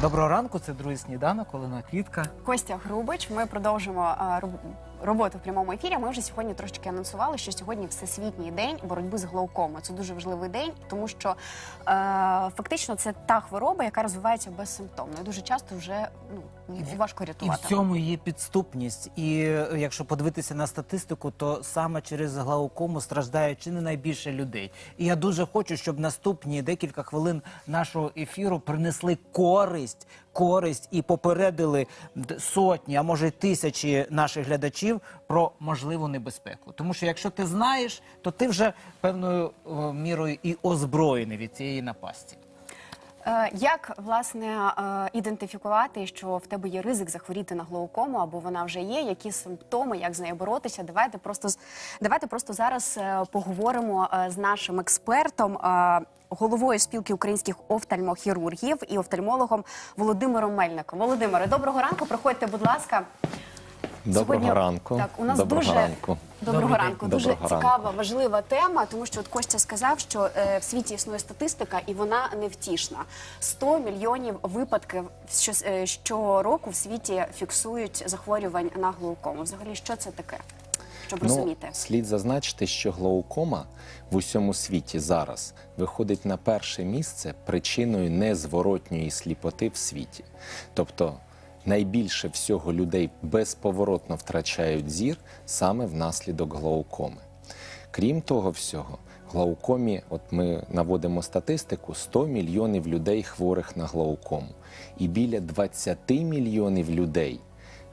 Доброго ранку, це другий сніданок, Олена Квітка. Костя Грубич. Ми продовжимо а, роб- роботу в прямому ефірі. Ми вже сьогодні трошечки анонсували, що сьогодні всесвітній день боротьби з глаукомою. Це дуже важливий день, тому що е, фактично це та хвороба, яка розвивається безсимптомно. І дуже часто вже ну важко І в цьому є підступність. І е, якщо подивитися на статистику, то саме через глаукому страждає чи не найбільше людей. І я дуже хочу, щоб наступні декілька хвилин нашого ефіру принесли користь, користь і попередили сотні, а може й тисячі наших глядачів про можливу небезпеку. Тому що якщо ти знаєш, то ти вже певною мірою і озброєний від цієї напасті. Е, Як власне е, ідентифікувати, що в тебе є ризик захворіти на глаукому, або вона вже є? Які симптоми, як з нею боротися? Давайте просто давайте просто зараз е, поговоримо з нашим експертом. Головою спілки українських офтальмохірургів і офтальмологом Володимиром Мельником. Володимире, доброго ранку. Проходьте, будь ласка. Доброго Сьогодні- ранку. Так, у нас Доброго дуже ранку. доброго ранку. Дуже Доброго цікава, ранку. важлива тема, тому що от Костя сказав, що е, в світі існує статистика, і вона невтішна. 100 мільйонів випадків що, е, щороку в світі фіксують захворювань на глаукому. Взагалі, що це таке? Щоб розуміти. Ну, слід зазначити, що глаукома в усьому світі зараз виходить на перше місце причиною незворотньої сліпоти в світі. Тобто найбільше всього людей безповоротно втрачають зір саме внаслідок глаукоми. Крім того всього, глаукомі, от ми наводимо статистику, 100 мільйонів людей хворих на глаукому, і біля 20 мільйонів людей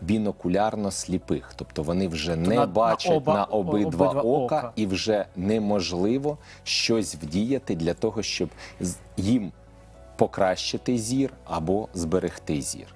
бінокулярно сліпих, тобто вони вже не на- на бачать оба- на обидва, обидва ока, ока. і вже неможливо щось вдіяти для того, щоб їм покращити зір або зберегти зір.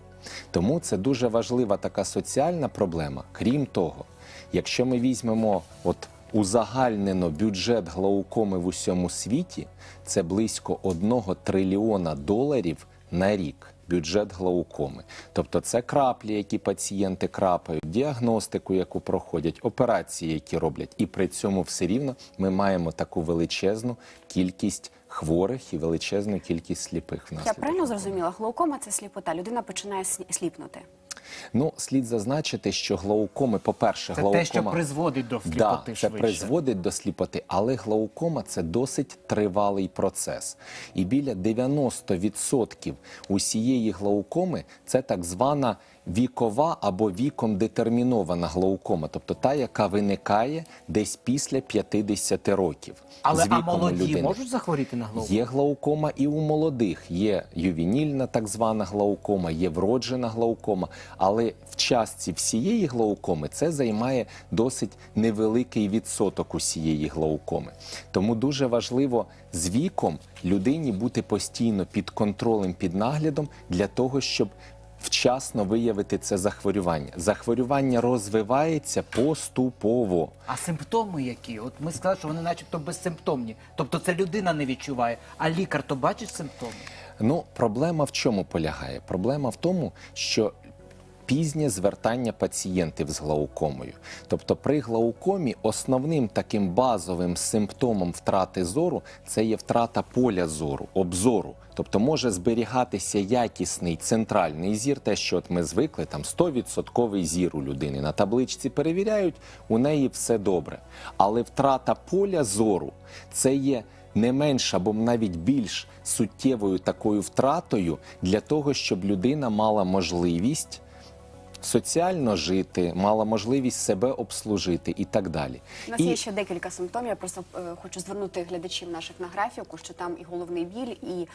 Тому це дуже важлива така соціальна проблема. Крім того, якщо ми візьмемо от узагальнено бюджет глаукоми в усьому світі, це близько 1 трильйона доларів на рік. Бюджет глаукоми, тобто це краплі, які пацієнти крапають, діагностику, яку проходять, операції, які роблять, і при цьому все рівно ми маємо таку величезну кількість хворих і величезну кількість сліпих Я внаслідок. правильно зрозуміла? Глаукома це сліпота. Людина починає сліпнути. Ну, слід зазначити, що глаукоми, по-перше, Це глаукома... те, що призводить до сліпоти Да, це швидше. призводить до сліпоти, але глаукома це досить тривалий процес. І біля 90% усієї глаукоми це так звана вікова або віком детермінована глаукома, тобто та, яка виникає десь після 50 років. Але а молоді людини. можуть захворіти на глаукому? Є глаукома і у молодих, є ювенільна так звана глаукома, є вроджена глаукома. Але в частці всієї глаукоми це займає досить невеликий відсоток усієї глаукоми. Тому дуже важливо з віком людині бути постійно під контролем, під наглядом для того, щоб вчасно виявити це захворювання. Захворювання розвивається поступово. А симптоми які? От ми сказали, що вони начебто безсимптомні. Тобто це людина не відчуває, а лікар то бачить симптоми. Ну, проблема в чому полягає? Проблема в тому, що пізнє звертання пацієнтів з глаукомою. Тобто при глаукомі основним таким базовим симптомом втрати зору це є втрата поля зору, обзору. Тобто може зберігатися якісний центральний зір, те, що от ми звикли, там 100% зір у людини. На табличці перевіряють, у неї все добре. Але втрата поля зору це є не менш або навіть більш суттєвою такою втратою для того, щоб людина мала можливість соціально жити, мала можливість себе обслужити і так далі. У нас є ще декілька симптомів. Я просто е, хочу звернути глядачів наших на графіку, що там і головний біль, і,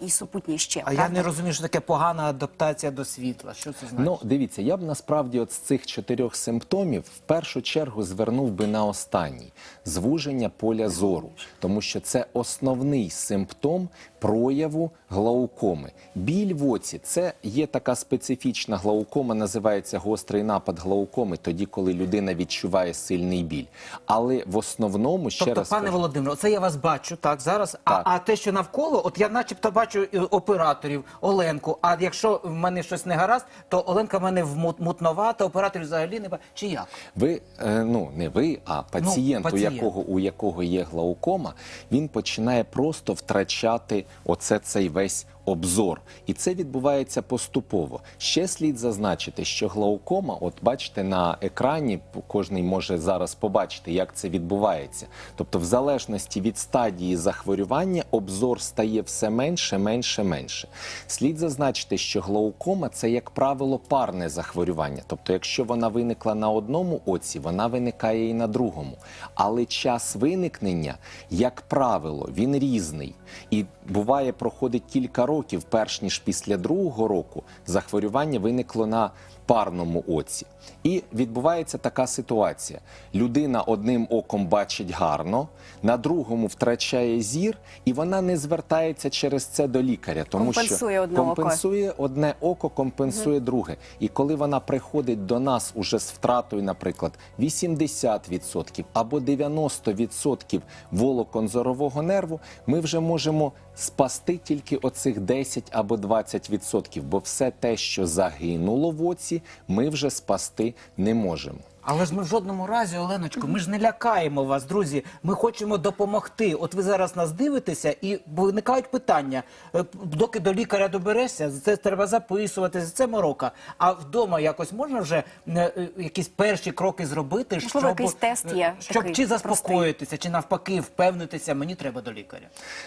і супутні ще. А я не розумію, що таке погана адаптація до світла. Що це значить? Ну, дивіться, я б насправді от з цих чотирьох симптомів в першу чергу звернув би на останній звуження поля зору, тому що це основний симптом прояву глаукоми. Біль в оці це є така специфічна глаукома, називається гострий напад глаукоми, тоді, коли людина відчуває сильний біль. Але в основному ще Тобто, раз пане кажу, Володимире, оце я вас бачу так зараз. А, Так. а те, що навколо, от я начебто бачу операторів, Оленку. А якщо в мене щось не гаразд, то Оленка в мене мутновата, операторів взагалі не бачу. Чи як? Ви е, ну не ви, а пацієнт, у пацієнт. якого у якого є глаукома, він починає просто втрачати оце цей весь обзор, і це відбувається поступово. Ще слід зазначити, що глаукома, от бачите на екрані, кожний може зараз побачити, як це відбувається. Тобто, в залежності від стадії захворювання, обзор стає все менше, менше, менше. Слід зазначити, що глаукома це, як правило, парне захворювання. Тобто, якщо вона виникла на одному оці, вона виникає і на другому. Але час виникнення, як правило, він різний. І буває, проходить кілька років, перш ніж після другого року захворювання виникло на парному оці. І відбувається така ситуація: людина одним оком бачить гарно, на другому втрачає зір, і вона не звертається через це до лікаря, тому Компенсує що одне око. компенсує одне око, компенсує друге. І коли вона приходить до нас уже з втратою, наприклад, 80% або 90% волокон зорового нерву, ми вже можемо спасти тільки оцих 10 або 20%, бо все те, що загинуло в оці, ми вже спасти не можемо. Але ж ми в жодному разі, Оленочко, ми ж не лякаємо вас, друзі. Ми хочемо допомогти. От ви зараз нас дивитеся, і виникають питання. Е, Доки до лікаря доберешся, це треба записувати, це морока. А вдома якось можна вже е, е, якісь перші кроки зробити, Можливо, щоб, якийсь тест є е, щоб такий чи заспокоїтися, чи навпаки впевнитися, мені треба до лікаря.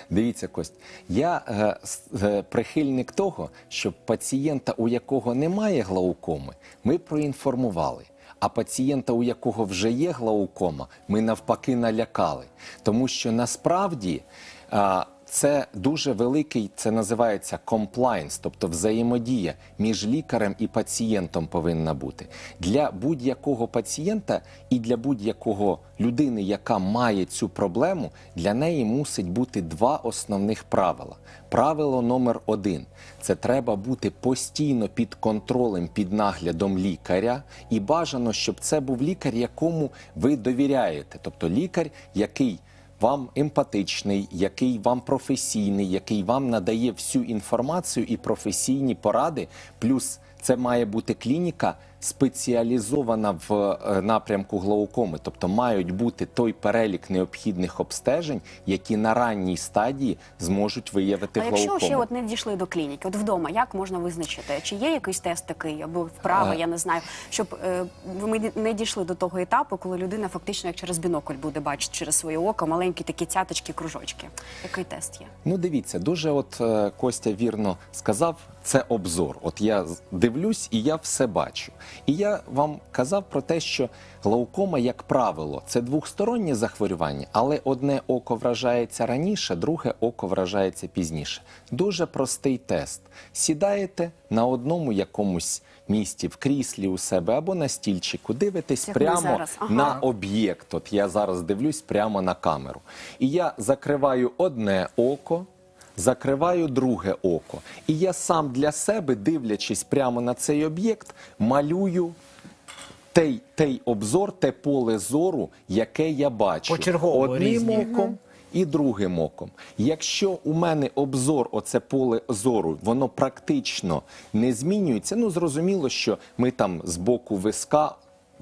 Дивіться, Кость, я е, с- е, прихильник того, щоб пацієнта, у якого немає глаукоми, ми проінформували. А пацієнта, у якого вже є глаукома, ми навпаки налякали. Тому що насправді це дуже великий, це називається комплайнс, тобто взаємодія між лікарем і пацієнтом повинна бути. Для будь-якого пацієнта і для будь-якого людини, яка має цю проблему, для неї мусить бути два основних правила. Правило номер один це треба бути постійно під контролем, під наглядом лікаря, і бажано, щоб це був лікар, якому ви довіряєте, тобто лікар, який вам емпатичний, який вам професійний, який вам надає всю інформацію і професійні поради. Плюс це має бути клініка спеціалізована в е, напрямку глаукоми, тобто мають бути той перелік необхідних обстежень, які на ранній стадії зможуть виявити А якщо ще от не дійшли до клініки, от вдома, як можна визначити, чи є якийсь тест такий або вправа, Е. я не знаю, щоб е, ми не дійшли до того етапу, коли людина фактично як через бінокль буде бачити через своє око маленькі такі цяточки, кружочки. Який тест є? Ну, дивіться, дуже от е, Костя вірно сказав, це обзор. От я дивлюсь і я все бачу. І я вам казав про те, що глаукома, як правило, це двохстороннє захворювання, але одне око вражається раніше, друге око вражається пізніше. Дуже простий тест. Сідаєте на одному якомусь місці в кріслі у себе або на стільчику, дивитесь Як прямо. Ага. на об'єкт. От я зараз дивлюсь прямо на камеру. І я закриваю одне око, закриваю друге око. І я сам для себе, дивлячись прямо на цей об'єкт, малюю. Той, той обзор, те поле зору, яке я бачу Почергово одним різні. оком і другим оком. Якщо у мене обзор, оце поле зору, воно практично не змінюється. Ну зрозуміло, що ми там з боку виска.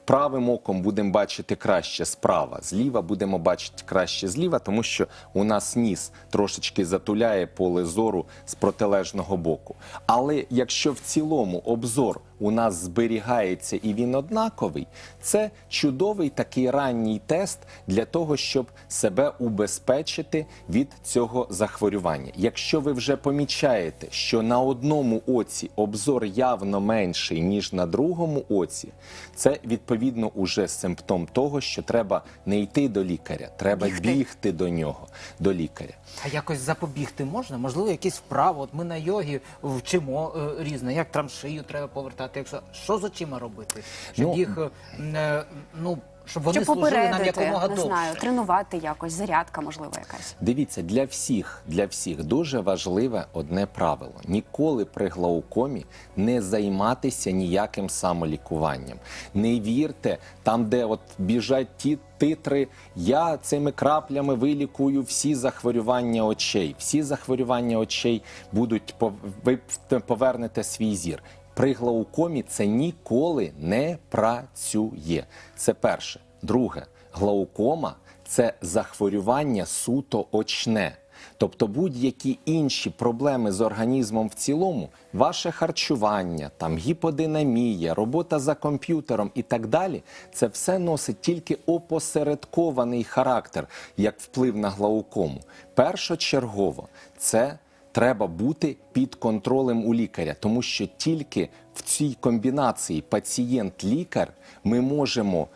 Правим оком будемо бачити краще справа, зліва будемо бачити краще зліва, тому що у нас ніс трошечки затуляє поле зору з протилежного боку. Але якщо в цілому обзор у нас зберігається і він однаковий, це чудовий такий ранній тест для того, щоб себе убезпечити від цього захворювання. Якщо ви вже помічаєте, що на одному оці обзор явно менший, ніж на другому оці, це відповідно уже симптом того, що треба не йти до лікаря, треба Бігти. бігти до нього, до лікаря. А якось запобігти можна? Можливо, якісь вправи. От ми на йогі вчимо е, різне, як там шию треба повертати. Якщо що з очима робити, щоб Ну, їх е, е, ну щоб вони Щоб служили нам якомога не довше. знаю, тренувати якось, зарядка, можливо, якась. Дивіться, для всіх, для всіх дуже важливе одне правило: ніколи при глаукомі не займатися ніяким самолікуванням. Не вірте там, де от біжать ті титри. Я цими краплями вилікую всі захворювання очей. Всі захворювання очей будуть ви повернете свій зір. При глаукомі це ніколи не працює. Це перше. Друге, глаукома це захворювання суто очне. Тобто будь-які інші проблеми з організмом в цілому, ваше харчування, там гіподинамія, робота за комп'ютером і так далі, це все носить тільки опосередкований характер, як вплив на глаукому. Першочергово це треба бути під контролем у лікаря, тому що тільки в цій комбінації пацієнт-лікар ми можемо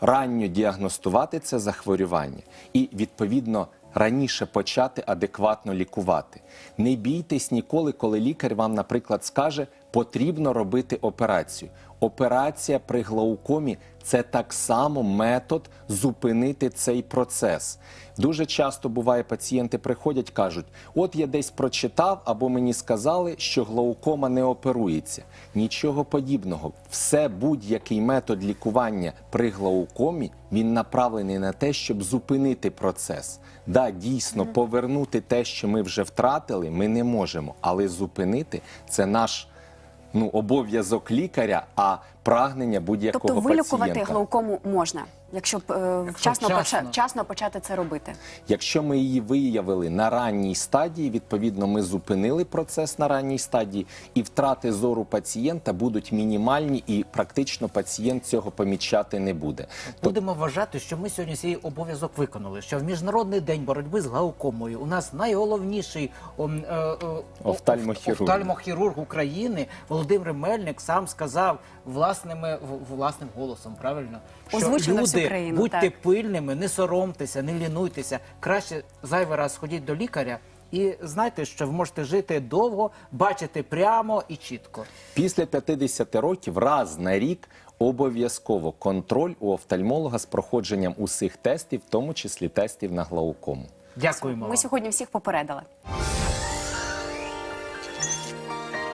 ранньо діагностувати це захворювання і відповідно раніше почати адекватно лікувати. Не бійтесь ніколи, коли лікар вам, наприклад, скаже, потрібно робити операцію. Операція при глаукомі це так само метод зупинити цей процес. Дуже часто буває, пацієнти приходять, кажуть: от я десь прочитав, або мені сказали, що глаукома не оперується. Нічого подібного. Все будь-який метод лікування при глаукомі він направлений на те, щоб зупинити процес. Да, дійсно, повернути те, що ми вже втратили, ми не можемо, але зупинити це наш ну, обов'язок лікаря, а прагнення будь-якого Тобто вилікувати пацієнта. глаукому можна, якщо б е, вчасно, вчасно. поча- вчасно почати це робити. Якщо ми її виявили на ранній стадії, відповідно, ми зупинили процес на ранній стадії, і втрати зору пацієнта будуть мінімальні, і практично пацієнт цього помічати не буде. Будемо вважати, що ми сьогодні свій обов'язок виконали. Що в міжнародний день боротьби з глаукомою у нас найголовніший ом, е, е, о- Офтальмохірург. офтальмохірург України Володимир Мельник сам сказав власними в- власним голосом. Правильно, що Озвучив на всю люди країну, будьте так. пильними, не соромтеся, не лінуйтеся. Краще зайвий раз ходіть до лікаря. І знайте, що ви можете жити довго, бачити прямо і чітко. Після 50 років раз на рік обов'язково контроль у офтальмолога з проходженням усіх тестів, в тому числі тестів на глаукому. Дякуємо. Ми вам. сьогодні всіх попередили.